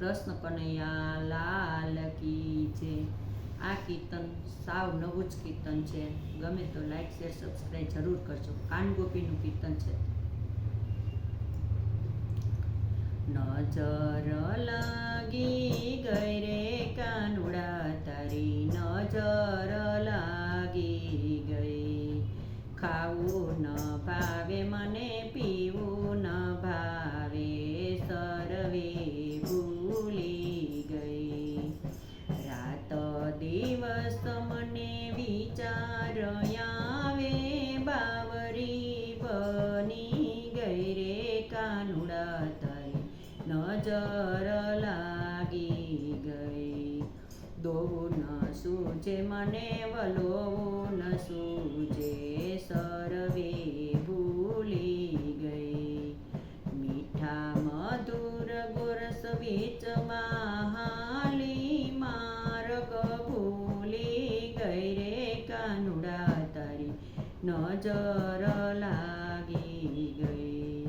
કૃષ્ણ કનૈયા લાલ કી છે આ કીર્તન સાવ નવું જ કીર્તન છે. ગમે તો લાઈક શેર સબસ્ક્રાઈબ જરૂર કરજો. કાન કીર્તન છે. નજર લાગી ગઈ રે કાનુડા, તારી નજર લાગી ગઈ. ખાવું ન દિવસ મને વિચાર બાવરી બની ગઈ રે કાનુડા તારી નજર લાગી ગઈ. દોવું ન સૂજે, મને વલોવું ન સૂજે. સરવે ભૂલી ગઈ. મીઠા મધુર ગોરસ વેચમાં નજર લાગી ગઈ.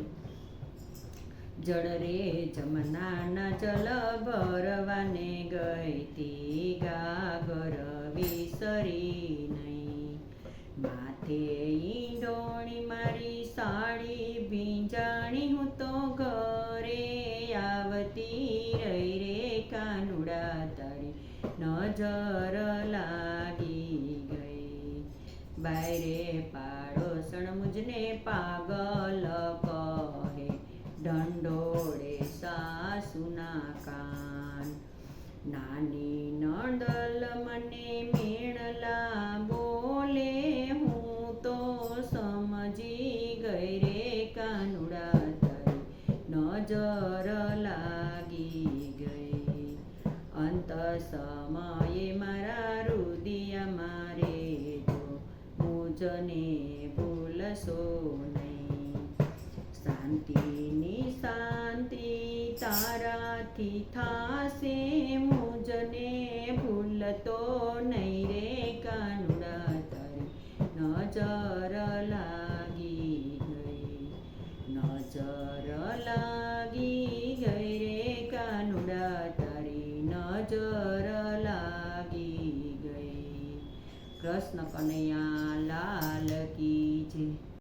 જળ રે જમનાના જલ ભરવાને ગઈ તી ગાગર વિસરી નહીં. માથે ઈંડોણી મારી સાડી ભીંજાણી હું તો ઘરે આવતી રહી રે કાનુડા તારી નજર લાગી ગઈ. બાયરે પાડોસણ મુજને પાગલ કહે. ઢંઢોળે સાસુના કાન. નાની નડલ મને ભૂલશો નહીં શાંતિની શાંતિ તારાથી થાશે મુજને ભૂલતો નહીં રે કાનુડા તારી નજર લાગી ગઈ નજર લાગી ગઈ રે કાનુડા તારી નજર લાગી ગઈ કૃષ્ણ કનૈયા લા